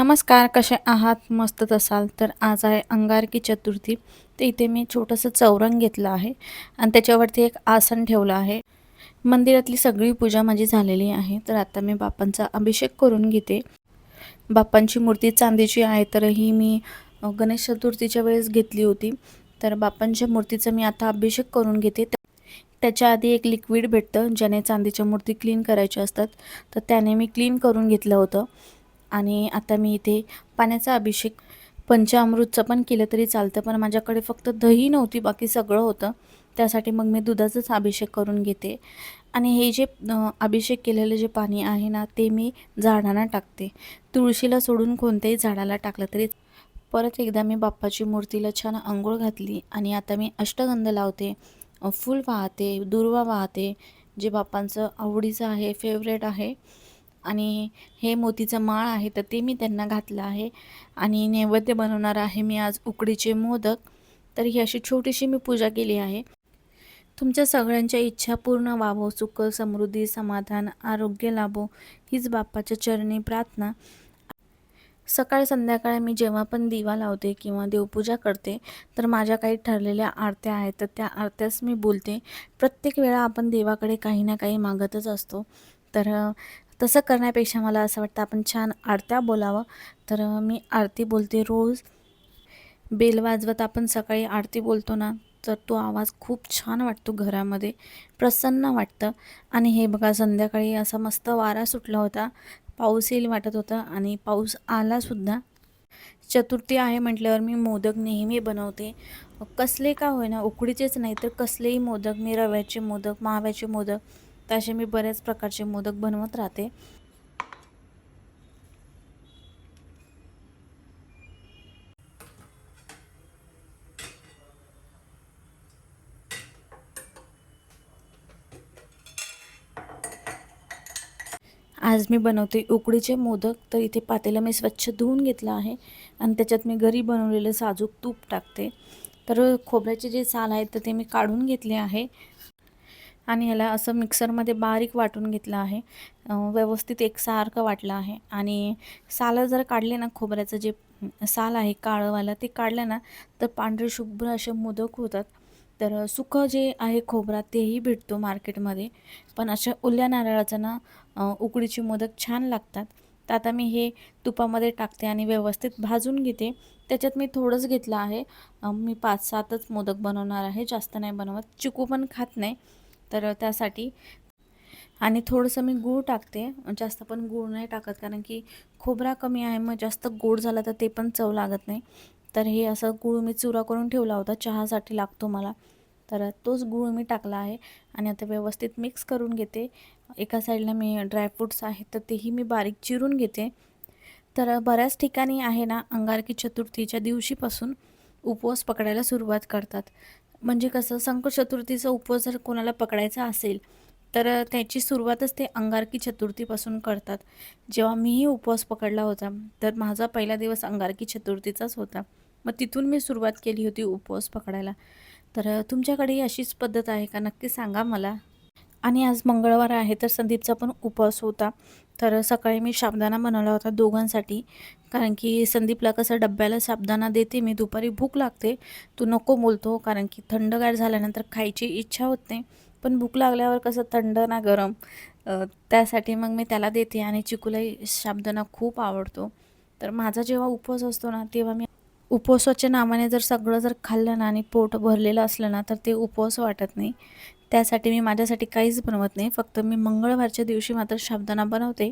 नमस्कार कसे आहात? मस्तच असाल तर आज आहे अंगारकी चतुर्थी. तर इथे मी छोटंसं चौरंग घेतलं आहे आणि त्याच्यावरती एक आसन ठेवलं आहे. मंदिरातली सगळी पूजा माझी झालेली आहे. तर आता मी बाप्पांचा अभिषेक करून घेते. बाप्पांची मूर्ती चांदीची आहे तर ही मी गणेश चतुर्थीच्या वेळेस घेतली होती. तर बाप्पांच्या मूर्तीचं मी आता अभिषेक करून घेते. त्याच्या आधी एक लिक्विड भेटतं ज्याने चांदीच्या मूर्ती क्लीन करायच्या असतात. तर त्याने मी क्लीन करून घेतलं होतं. आणि आता मी इथे पाण्याचा अभिषेक पंचामृतचं पण केलं तरी चालतं पण माझ्याकडे फक्त दही नव्हती बाकी सगळं होतं. त्यासाठी मग मी दुधाचाच अभिषेक करून घेते. आणि हे जे अभिषेक केलेलं जे पाणी आहे ना ते मी झाडांना टाकते. तुळशीला सोडून कोणत्याही झाडाला टाकलं तरी परत एकदा मी बाप्पाची मूर्तीला छान आंघोळ घातली आणि आता मी अष्टगंध लावते. फूल वाहते दुर्वा वाहते जे बाप्पांचं आवडीचं आहे फेवरेट आहे. आणि हे मोतीचं माळ आहे तर ते मी त्यांना घातलं आहे. आणि नैवेद्य बनवणार आहे मी आज उकडीचे मोदक. तर ही अशी छोटीशी मी पूजा केली आहे. तुमच्या सगळ्यांच्या इच्छा पूर्ण व्हावो सुख समृद्धी समाधान आरोग्य लाभो हीच बाप्पाच्या चरणी प्रार्थना. सकाळ संध्याकाळ मी जेव्हा पण दिवा लावते किंवा देवपूजा करते तर माझ्या काही ठरलेल्या आरत्या आहेत तर त्या आरत्याच मी बोलते. प्रत्येक वेळा आपण देवाकडे काही ना काही मागतच असतो. तर तसं करण्यापेक्षा मला असं वाटतं आपण छान आरत्या बोलावं. तर मी आरती बोलते रोज. बेल वाजवत आपण सकाळी आरती बोलतो ना तर तो आवाज खूप छान वाटतो घरामध्ये. प्रसन्न वाटतं. आणि हे बघा संध्याकाळी असा मस्त वारा सुटला होता. पाऊस येईल वाटत होता आणि पाऊस आलासुद्धा चतुर्थी आहे म्हटल्यावर मी मोदक नेहमी बनवते. कसले का होईना उकडीचेच नाही तर कसलेही मोदक मी रव्याचे मोदक माव्याचे मोदक तसे मी बऱ्याच प्रकारचे मोदक बनवत राहते. आज मी बनवते उकडीचे मोदक. तर इथे पातेला मी स्वच्छ धुवून घेतलं आहे आणि त्याच्यात मी घरी बनवलेलं साजूक तूप टाकते. तर खोबऱ्याचे जे साल आहेत तर ते मी काढून घेतले आहे. आणि ह्याला असं मिक्सरमध्ये बारीक वाटून घेतलं आहे. व्यवस्थित एकसारखं वाटलं आहे. आणि सालं जर काढले ना खोबऱ्याचं जे साल आहे काळंवालं ते काढलं ना तर पांढरे शुभ्र असे मोदक होतात. तर सुकं जे आहे खोबरा तेही भेटतो मार्केटमध्ये. पण अशा ओल्या नारळाचं ना उकडीचे मोदक छान लागतात. तर आता मी हे तुपामध्ये टाकते आणि व्यवस्थित भाजून घेते. त्याच्यात मी थोडंच घेतलं आहे. मी पाच सातच मोदक बनवणार आहे. जास्त नाही बनवत. चिकू पण खात नाही. तर त्यासाठी आणि थोडंसं मी गूळ टाकते. जास्त पण गूळ नाही टाकत कारण की खोबरा कमी आहे मग जास्त गोड झाला तर ते पण चव लागत नाही. तर हे असं गूळ मी चुरा करून ठेवला होता चहासाठी लागतो मला. तर तोच गूळ मी टाकला आहे आणि आता व्यवस्थित मिक्स करून घेते. एका साईडला मी ड्रायफ्रूट्स आहेत तर तेही मी बारीक चिरून घेते. तर बऱ्याच ठिकाणी आहे ना अंगारकी चतुर्थीच्या दिवशीपासून उपवास पकडायला सुरुवात करतात. म्हणजे कसं संकट चतुर्थीचा उपवास जर कोणाला पकडायचा असेल तर त्याची सुरुवातच ते अंगारकी चतुर्थीपासून करतात. जेव्हा मीही उपवास पकडला होता तर माझा पहिला दिवस अंगारकी चतुर्थीचाच होता. मग तिथून मी सुरुवात केली होती उपवास पकडायला. तर तुमच्याकडेही अशीच पद्धत आहे का? नक्की सांगा मला. आणि आज मंगळवार आहे तर संदीपचा पण उपवास होता. तर सकाळी मी साबदाणा बनवला होता दोघांसाठी. कारण की संदीपला कसं डब्याला साबदाणा देते मी दुपारी भूक लागते. तू नको बोलतो कारण की थंडगार झाल्यानंतर खायची इच्छा होत नाही. पण भूक लागल्यावर कसं थंड ना गरम त्यासाठी मग मी त्याला देते आणि चिकूलाही साबदाणा खूप आवडतो. तर माझा जेव्हा उपवास असतो ना तेव्हा मी उपवासाच्या नावाने जर सगळं जर खाल्लं ना आणि पोट भरलेलं असलं ना तर ते उपवास वाटत नाही. त्यासाठी मी माझ्यासाठी काहीच बनवत नाही. फक्त मी मंगळवारच्या दिवशी मात्र शाबदाना बनवते.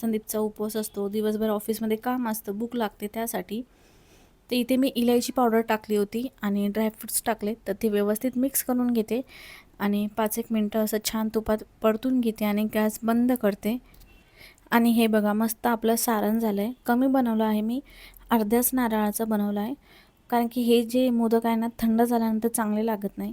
संदीपचा उपवास असतो. दिवसभर ऑफिसमध्ये काम असतं. भूक लागते त्यासाठी. तर इथे मी इलायची पावडर टाकली होती आणि ड्रायफ्रुट्स टाकले. तर ते व्यवस्थित मिक्स करून घेते आणि पाच एक मिनटं असं छान तुपात परतून घेते आणि गॅस बंद करते. आणि हे बघा मस्त आपलं सारण झालं आहे कमी बनवलं आहे मी. अर्ध्याच नारळाचं बनवलं आहे. कारण की हे जे मोदक आहे ना थंड झाल्यानंतर चांगले लागत नाही.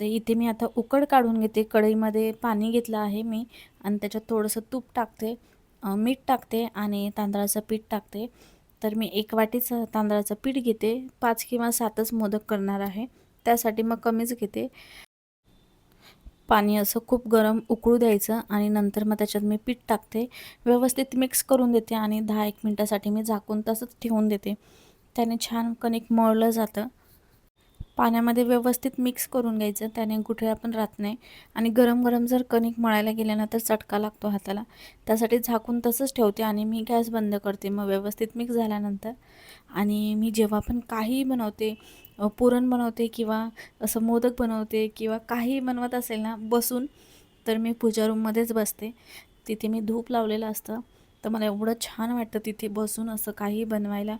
तर इथे मी आता उकड काढून घेते. कढईमध्ये पाणी घेतलं आहे मी आणि त्याच्यात थोडंसं तूप टाकते. मीठ टाकते आणि तांदळाचं पीठ टाकते. तर मी एक वाटीच तांदळाचं पीठ घेते. पाच किंवा सातच मोदक करणार आहे. त्यासाठी मग कमीच घेते. पाणी असं खूप गरम उकळू द्यायचं आणि नंतर मग त्याच्यात मी पीठ टाकते. व्यवस्थित मिक्स करून देते आणि दहा एक मिनटासाठी मी झाकून तसंच ठेवून देते. त्याने छान कणिक मळलं जातं. पाण्यामध्ये व्यवस्थित मिक्स करून घ्यायचं. त्याने गुठळ्या पण राहत नाही. आणि गरम गरम जर कणिक मळायला गेल्या ना तर चटका लागतो हाताला. त्यासाठी झाकून तसंच ठेवते आणि मी गॅस बंद करते मग व्यवस्थित मिक्स झाल्यानंतर. आणि मी जेव्हा पण काही बनवते पुरण बनवते किंवा असं मोदक बनवते किंवा काही बनवत असेल ना बसून तर मी पूजा रूममध्येच बसते. तिथे मी धूप लावलेलं असतं. तर मला एवढं छान वाटतं तिथे बसून असं काही बनवायला.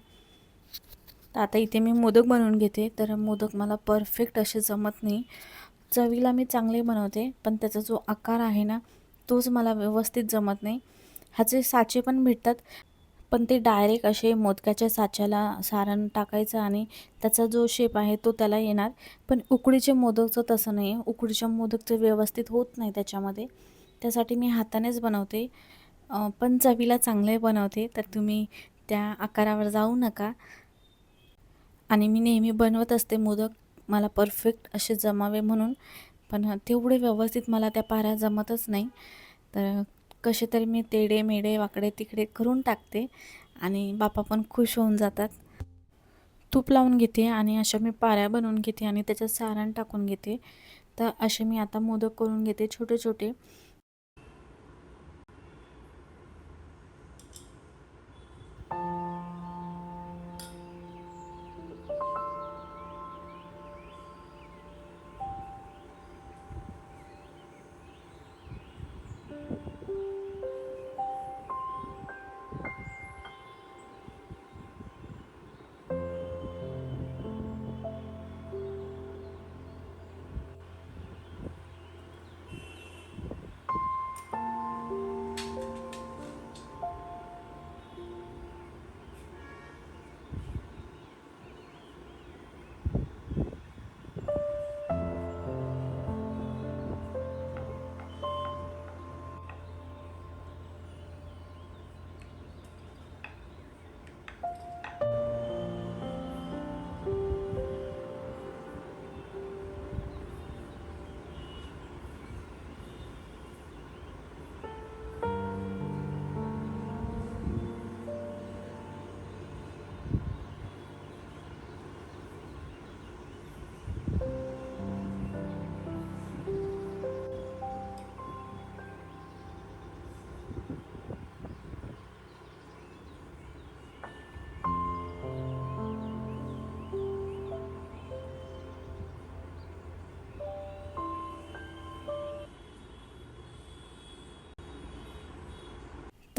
तर आता इथे मी मोदक बनवून घेते. तर मोदक मला परफेक्ट असे जमत नाही. चवीला मी चांगले बनवते पण त्याचा जो आकार आहे ना तोच मला व्यवस्थित जमत नाही. ह्याचे साचे पण भेटतात पण ते डायरेक्ट असे मोदकाच्या साच्याला सारण टाकायचं आणि त्याचा जो शेप आहे तो त्याला येणार. पण उकडीचे मोदकचं तसं नाही. आहे उकडीच्या मोदकचं व्यवस्थित होत नाही त्याच्यामध्ये. त्यासाठी मी हातानेच बनवते. पण चवीला चांगले बनवते. तर तुम्ही त्या आकारावर जाऊ नका. आणि मी नेहमी बनवत असते मोदक. मला परफेक्ट असे जमावे म्हणून. पण तेवढे व्यवस्थित मला त्या पाऱ्या जमतच नाही. तर कसे तरी मी तेडे मेडे वाकडे तिकडे करून टाकते आणि बापा पण खुश होऊन जातात. तूप लावून घेते आणि अशा मी पाऱ्या बनवून घेते आणि त्याच्यात सारण टाकून घेते. तर असे मी आता मोदक करून घेते छोटे छोटे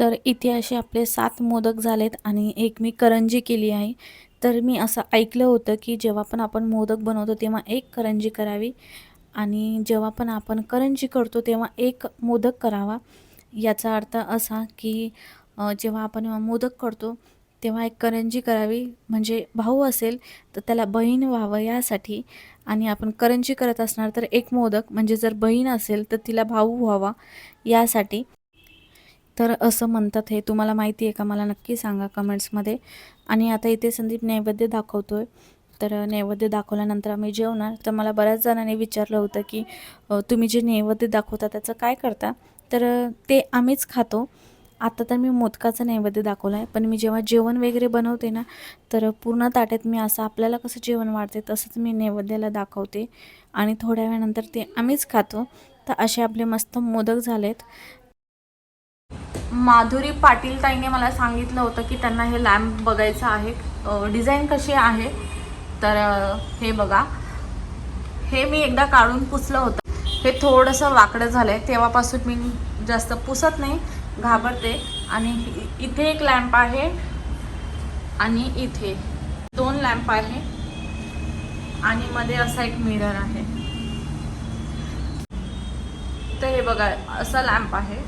तर इथे असे आपले सात मोदक झालेत आणि एक मी करंजी केली आहे. तर मी असं ऐकलं होतं की जेव्हा पण आपण मोदक बनवतो तेव्हा एक करंजी करावी आणि जेव्हा पण आपण करंजी करतो तेव्हा एक मोदक करावा. याचा अर्थ असा की जेव्हा आपण मोदक करतो तेव्हा एक करंजी करावी म्हणजे भाऊ असेल तर त्याला बहीण व्हावं यासाठी आणि आपण करंजी करत असणार तर एक मोदक. म्हणजे जर बहीण असेल तर तिला भाऊ व्हावा यासाठी. तर असं म्हणतात हे. तुम्हाला माहिती आहे का? मला नक्की सांगा कमेंट्समध्ये आणि आता इथे संदीप नैवेद्य दाखवतो आहे तर नैवेद्य दाखवल्यानंतर आम्ही जेवणार. तर मला बऱ्याच जणांनी विचारलं होतं की तुम्ही जे नैवेद्य दाखवता त्याचं काय करता? तर ते आम्हीच खातो. आता तर मी मोदकाचा नैवेद्य दाखवला आहे पण मी जेव्हा जेवण वगैरे बनवते ना तर पूर्ण ताट्यात मी असं आपल्याला कसं जेवण वाढते तसंच मी नैवेद्याला दाखवते. आणि थोड्या वेळानंतर ते आम्हीच खातो. तर असे आपले मस्त मोदक झालेत. माधुरी पाटील ताईने मला सांगितलं होतं की त्यांना हे लॅम्प बघायचं आहे. डिझाईन कशी आहे? तर हे बघा. हे मी एकदा काढून पुसलं होतं. हे थोडंसं वाकडं झालं आहे तेव्हापासून मी जास्त पुसत नाही घाबरते. आणि इथे एक लॅम्प आहे आणि इथे दोन लॅम्प आहे आणि मध्ये असा एक मिरर आहे. तर हे बघा असा लॅम्प आहे.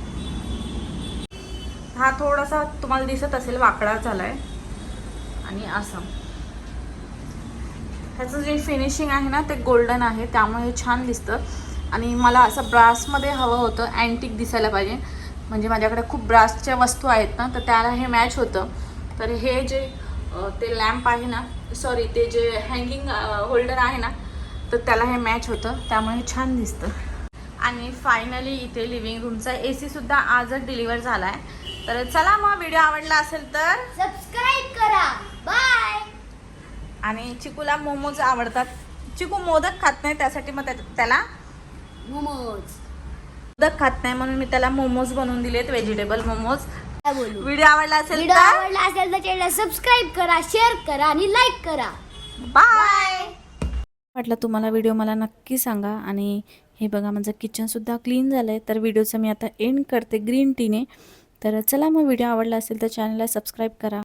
हा थोडासा तुम्हाला दिसत असेल वाकडा झालाय. आणि असं. ह्याचं जे फिनिशिंग आहे ना ते गोल्डन आहे. त्यामुळे छान दिसतं. आणि मला असं ब्रासमध्ये हवं होतं अँटिक दिसायला पाहिजे. म्हणजे माझ्याकडे खूप ब्रासच्या वस्तू आहेत ना तर त्याला हे मॅच होतं. तर हे जे ते लॅम्प आहे ना सॉरी ते जे हँगिंग होल्डर आहे ना तर त्याला हे मॅच होतं. त्यामुळे छान दिसतं. आणि फायनली इथे लिव्हिंग रूमचा ए सुद्धा आजच डिलिव्हर झाला आहे तर चला मग व्हिडिओ आवडला असेल तर. सबस्क्राईब करा. बाय आणि चिकूला मोमोज आवडतात. चिकू मोदक खात नाही त्यासाठी मग त्या- त्याला मोमोज. मोदक खात नाही म्हणून मी त्याला मोमोज बनवून दिलेत व्हेजिटेबल मोमोज. काय बोलू? व्हिडिओ आवडला असेल व्हिडिओ तर आवडला असेल तर चॅनल सबस्क्राईब करा शेअर करा आणि लाईक करा. बाय वाटलं तुम्हाला व्हिडिओ मला नक्की सांगा आणि हे बघा माझं किचनसुद्धा क्लीन झालं आहे तर व्हिडिओचं मी आता एंड करते ग्रीन टीने तर चला मग व्हिडिओ आवडला असेल तर चॅनलला सबस्क्राईब करा.